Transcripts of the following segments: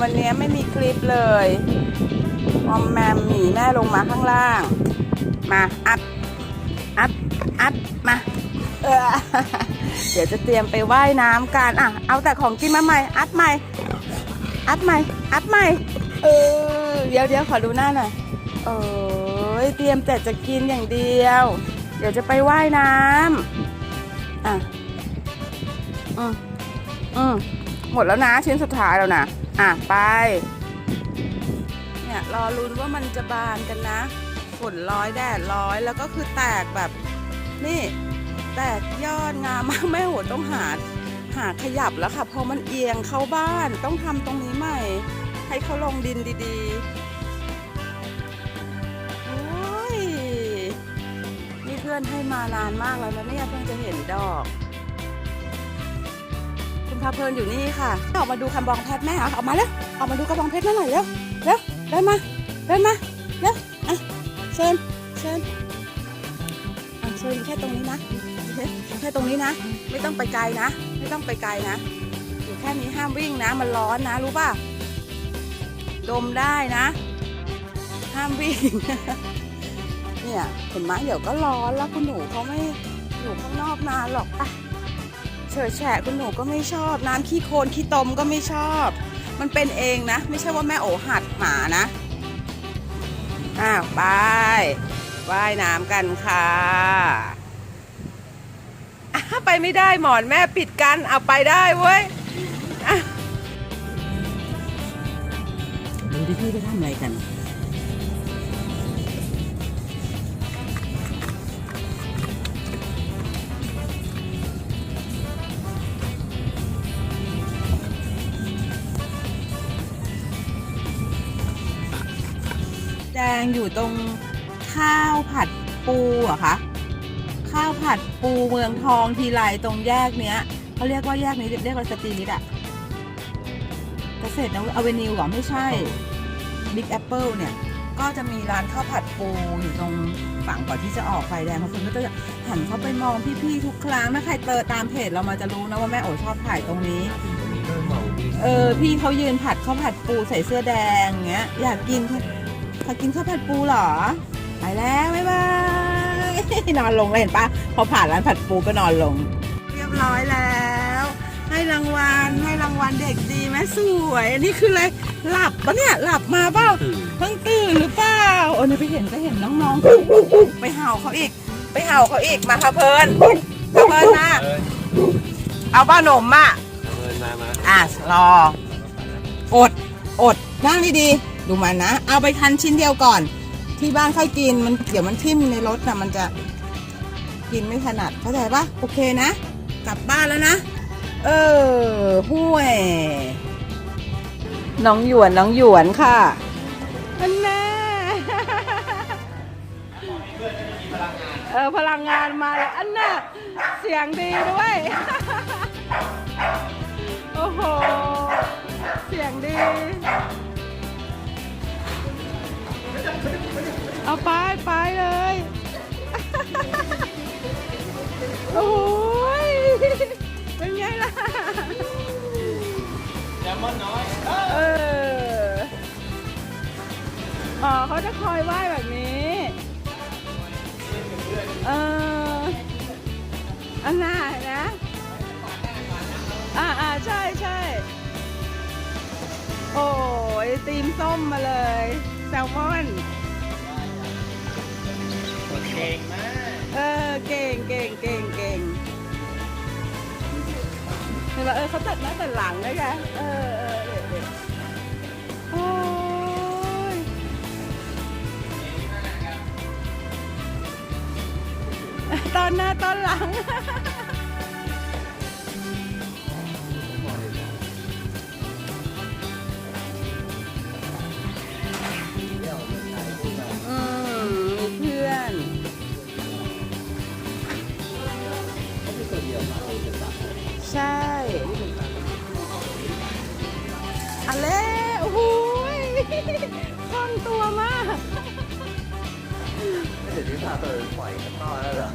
วันนี้ไม่มีคลิปเลยมอมแมมหนีแม่ลงมาข้างล่าง มาอัดอัดอัดมาเออเดี๋ยวจะเตรียมไปว่ายน้ำกันอะเอาแต่ของกินมาใหม่ อัดใหม่ อัดใหม่ อัดใหม่ เออ เดี๋ยวเดี๋ยวขอดูหน้าหน่อยโอ้ยเตรียมแต่จะกินอย่างเดียว เดี๋ยวจะไปว่ายน้ำอะอืมอืมหมดแล้วนะชิ้นสุดท้ายแล้วนะ อะไป เนี่ยรอลุ้นว่ามันจะบานกันนะ ฝนร้อยแดดร้อยแล้วก็คือแตกแบบ นี่แตกยอดงามมากแม่โหต้องหาหาขยับแล้วค่ะเพอมันเอียงเข้าบ้านต้องทำตรงนี้ใหม่ ให้เขาลงดินดีๆโอ้ยนี่เพื่อนให้มานานมากแล้วนะเนี่ยเพิ่งจะเห็นดอก พาเพลินอยู่นี่ค่ะ ออกมาดูคำบองเพชรแม่เหรอออกมาแล้วออกมาดูกระบองเพชรแม่หน่อยเร็วเร็วเดินมาเดินมาเร็วอะเชิญเชิญอะเชิญแค่ตรงนี้นะแค่ตรงนี้นะ ไม่ต้องไปไกลนะ ไม่ต้องไปไกลนะอยู่แค่นี้ห้ามวิ่งนะ มันร้อนนะ รู้ป่ะดมได้นะ ห้ามวิ่งเนี่ยเห็นไหมเดี๋ยวก็ร้อนแล้วคุณหนูเขาไม่อยู่ข้างนอกนานหรอกปะ เฉยแฉะคุณหนูก็ไม่ชอบ น้ำขี้โคลนขี้ตมก็ไม่ชอบ มันเป็นเองนะ ไม่ใช่ว่าแม่โอหัดหมานะ อ้าวไปว่ายน้ำกันค่ะอะไปไม่ได้หมอนแม่ปิดกันเอาไปได้เว้ยดูดิพี่ไปทำอะไรกัน ดงอยู่ตรงข้าวผัดปูเหรอะคะข้าวผัดปูเมืองทองทีไรตรงแยกเนี้ยเขาเรียกว่าแยกนี้เรียกว่าสตรีนิดอะเกษตรนวอเวนิวหรอไม่ใช่บิ๊กแอปเปิลเนี่ยก็จะมีร้านข้าวผัดปูอยู่ตรงฝั่งก่อนที่จะออกไฟแดงเพราะคนก็จะหันเข้าไปมองพี่ๆทุกครั้งถ้าใครเติร์ตามเพจเรามาจะรู้นะว่าแม่โอชอบถ่ายตรงนี้เออพี่เขายืนผัดข้าวผัดปูใส่เสื้อแดงเงี้ยอยากกิน อยากกินข้าวผัดปูเหรอ ไปแล้วบ๊ายบาย นอนลงเลยเห็นปะพอผ่านร้านผัดปูก็นอนลง เรียบร้อยแล้ว ให้รางวัลให้รางวัลเด็กดีแม่สวยอันนี้คืออะไรหลับปะเนี่ยหลับมาเปล่าเพิ่งตื่นหรือเปล่าโอ้ยไปเห็นไปเห็นน้องๆ ไปเห่าเขาอีก ไปเห่าเขาอีกมาค่ะเพลินเพลินมาเอาบ้าหนมอะเงินมามาอะรออดอดนั่งดีๆ ดูมันนะ เอาไปทันชิ้นเดียวก่อน ที่บ้านค่อยกินมันเดี๋ยวมันทิ่มในรถนะมันจะกินไม่ถนัดเข้าใจปะโอเคนะ กลับบ้านแล้วนะ เออห่วย น้องหยวนน้องหยวนค่ะอันแน่เออพลังงานมาแล้วอันน่ะเสียงดีด้วย โอ้โห เสียงดี เอาไปไปเลย โอ้ยเป็นไงล่ะแซลมอนน้อย เออ อ๋อเขาจะคอยไหว้แบบนี้ เอออันน่าเห็นนะอ่าอ่าใช่ใช่โอ้ยตีมส้มมาเลย แซลมอน เก่งมากเออเก่งเก่งเก่งเก่งเห็นไหมเออเขาตัดหน้าตัดหลังนะคะเออเออเด็ดเด็ดโอ้ยตอนหน้าตอนหลัง อันเล่หุ้โคล่องตัวมาก เดี๋ยวนี้พาไปปล่อยข้างนอกแล้วเหรอ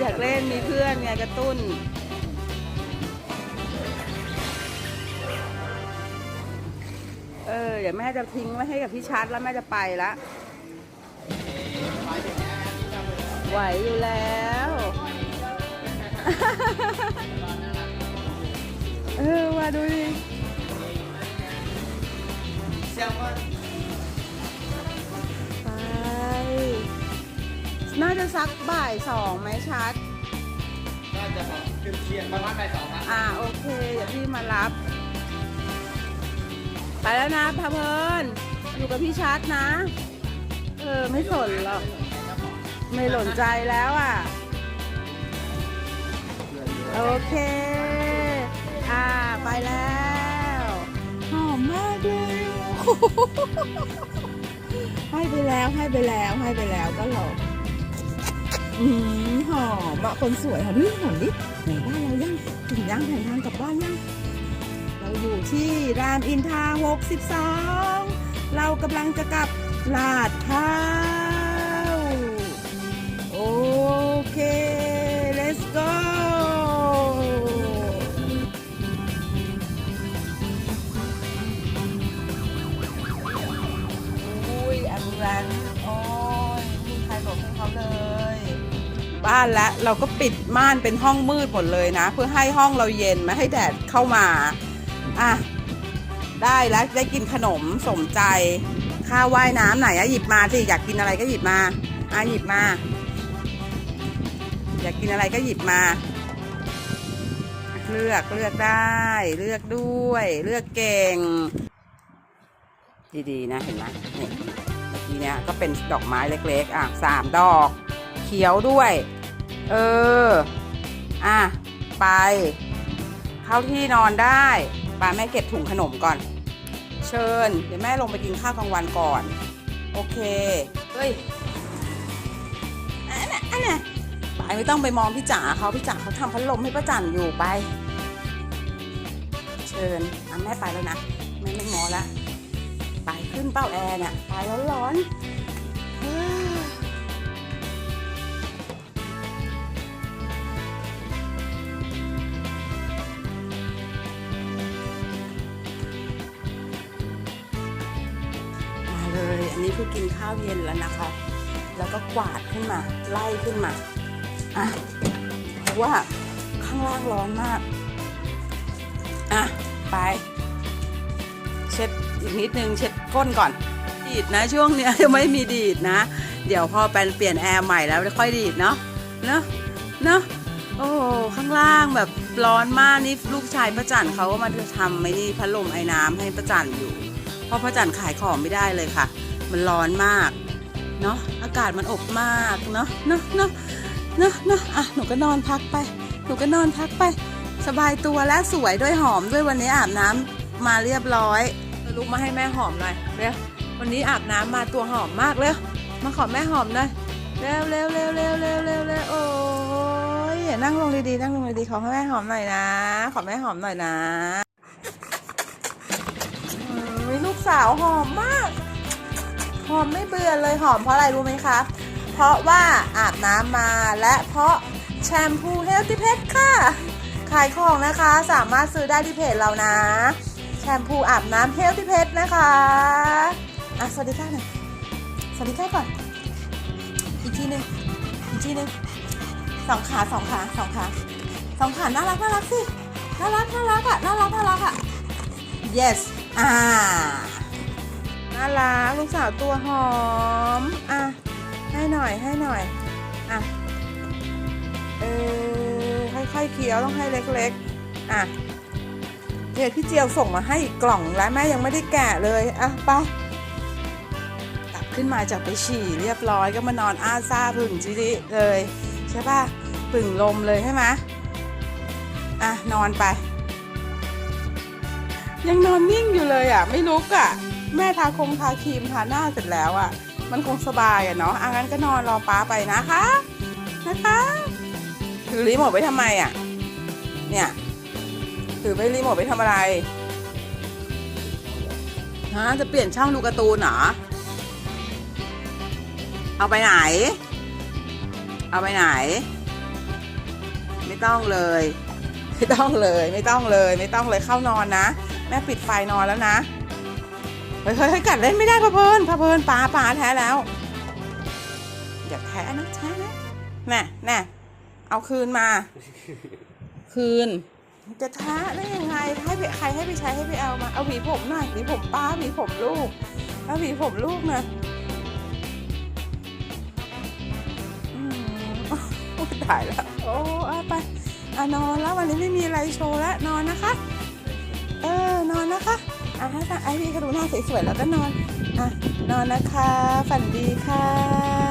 อยากเล่นมีเพื่อนไงกระตุ้น เออ เดี๋ยวแม่จะทิ้งไว้ให้กับพี่ชัดแล้วแม่จะไปละไหวอยู่แล้ว เออว่าดูดิเสียงว่าไปน่าจะสักบ่ายสองไหมชัด น่าจะแบบเทียนประมาณบ่ายสองครับอ่าโอเค เดี๋ยวพี่มารับ ไปแล้วนะพาเพลินอยู่กับพี่ชัดนะ เออ ไม่สนหรอก ไม่หล่นใจแล้วอะ โอเค อ่า ไปแล้วหอมมากเลยให้ไปแล้วให้ไปแล้วให้ไปแล้วก็หรออืมหอมอะคนสวยหอมดิหอมดิไหนบ้านเรายังถึงยังแผนทางกลับบ้านยัง เราอยู่ที่รามอินทา62 เรากำลังจะกลับลาดพร้าวโอเค ยอัน โอ้ยไม่มีใครหลบให้เขาเลย บ้านแล้วเราก็ปิดม่านเป็นห้องมืดหมดเลยนะ เพื่อให้ห้องเราเย็นไม่ให้แดดเข้ามา อะ ได้แล้วได้กินขนมสมใจ ข้าวว่ายน้ำไหนอะหยิบมาสิอยากกินอะไรก็หยิบมาอะหยิบมา อยากกินอะไรก็หยิบมาเลือกเลือกได้ เลือกด้วย เลือกเก่ง ดี ๆ นะ เห็นไหมนี่เมื่อ กี้เนี้ยก็เป็นดอกไม้เล็กๆ อะสามดอก เขียวด้วย เออ อะ ไป เข้าที่นอนได้ปาแม่เก็บถุงขนมก่อน เชิญ เดี๋ยวแม่ลงไปกินข้าวกลางวันก่อน โอเค เฮ้ยอันน่ะอันน่ะไปไม่ต้องไปมองพี่จ๋าเขาพี่จ๋าเขาทำพัดลมให้ป้าจันอยู่ไป เชิญอะแม่ไปแล้วนะ แม่ไม่งอละ ขึ้นเป้าแอร์เนี่ยไปร้อนมาเลยอันนี้คือกินข้าวเย็นแล้วนะคะ แล้วก็กวาดขึ้นมา ไล่ขึ้นมา อะ เพราะว่าข้างล่างร้อนมาก อะ ไป เช็ดอีกนิดนึงเช็ดก้นก่อน ดีดนะช่วงเนี้ยไม่มีดีดนะ เดี๋ยวพอแปลนเปลี่ยนแอร์ใหม่แล้วค่อยดีดเนาะเนาะเนาะโอ้ข้างล่างแบบร้อนมากนี่ลูกชายประจันเขาก็มาทำไม่นี่พัดลมไอ้น้ำให้ประจันอยู่ เพราะประจันขายของไม่ได้เลยค่ะ มันร้อนมากเนาะอากาศมันอบมากเนาะเนาะเนาะเนาะเนาะอะหนูก็นอนพักไป หนูก็นอนพักไป สบายตัวและสวยด้วยหอมด้วยวันนี้อาบน้ำมาเรียบร้อย ลุกมาให้แม่หอมหน่อยเร็ววันนี้อาบน้ำมาตัวหอมมากเร็วมาขอแม่หอมหน่อยเร็วเร็วเร็วเร็วเร็วเร็วเร็วโอ้ยนั่งลงดีๆนั่งลงดีๆขอให้แม่หอมหน่อยนะ ขอแม่หอมหน่อยนะมีลูกสาวหอมมาก หอมไม่เบื่อเลยหอมเพราะอะไรรู้ไหมคะเพราะว่าอาบน้ำมาและเพราะแชมพูเฮลติเพชค่ะ ขายของนะคะสามารถซื้อได้ที่เพจเรานะ ชมพูอาบน้ำเฮลติเพชรนะคะอะสวัสดีค่ะหน่อยสวัสดีค่ะก่อน อีกทีหนึ่งอีกทีหนึ่งสองขาสองขาสองขาสองขาน่ารักน่ารักสิน่ารักน่ารักอะน่ารักน่ารักอะ yes อ่าน่ารักลูกสาวตัวหอมอะให้หน่อยให้หน่อยอะเออค่อยๆเคี้ยวต้องให้เล็กๆอะ เนี่ยพี่เจียวส่งมาให้อีกกล่องแล้วแม่ยังไม่ได้แกะเลยอะไปกลับขึ้นมาจากไปฉี่เรียบร้อยก็มานอนอ้าซ่าผึ่งจิริเลยใช่ป่ะผึ่งลมเลยใช่ไหมอะนอนไป ยังนอนนิ่งอยู่เลยอะ ไม่ลุกอะ แม่ทาคงทาครีมทาหน้าเสร็จแล้วอะ มันคงสบายอะเนาะอะงั้นก็นอนรอป้าไปนะคะ นะคะถือรีโมทไว้ทำไมอะ เนี่ย ถือไปรีโมทไว้ทำอะไร ฮะ จะเปลี่ยนช่องดูการ์ตูนเหรอ เอาไปไหน เอาไปไหน ไม่ต้องเลย ไม่ต้องเลย ไม่ต้องเลย ไม่ต้องเลยเข้านอนนะ แม่ปิดไฟนอนแล้วนะเฮ้ยเฮ้ยเฮ้ยกัดเล่นไม่ได้พะเพลินพะเพลินปลาปลาแท้แล้ว อย่าแท้นะแท้นะแน่แน่เอาคืนมา คืน จะท้ได้ยังไงให้ไปใครให้ไปใช้ให้ไปเอามาเอาหวีผมหน่อยหวีผมป้าหวีผมลูกเอาหวีผมลูกน่อยอืมโอ้ตายแล้วโอ้เอาไปอะนอนแล้ววันนี้ไม่มีอะไรโชว์แล้วนอนนะคะ เออนอนนะคะอะให้ไอพี่เขาดูหน้าสวยๆแล้วก็นอนอะนอนนะคะ ฝันดีค่ะ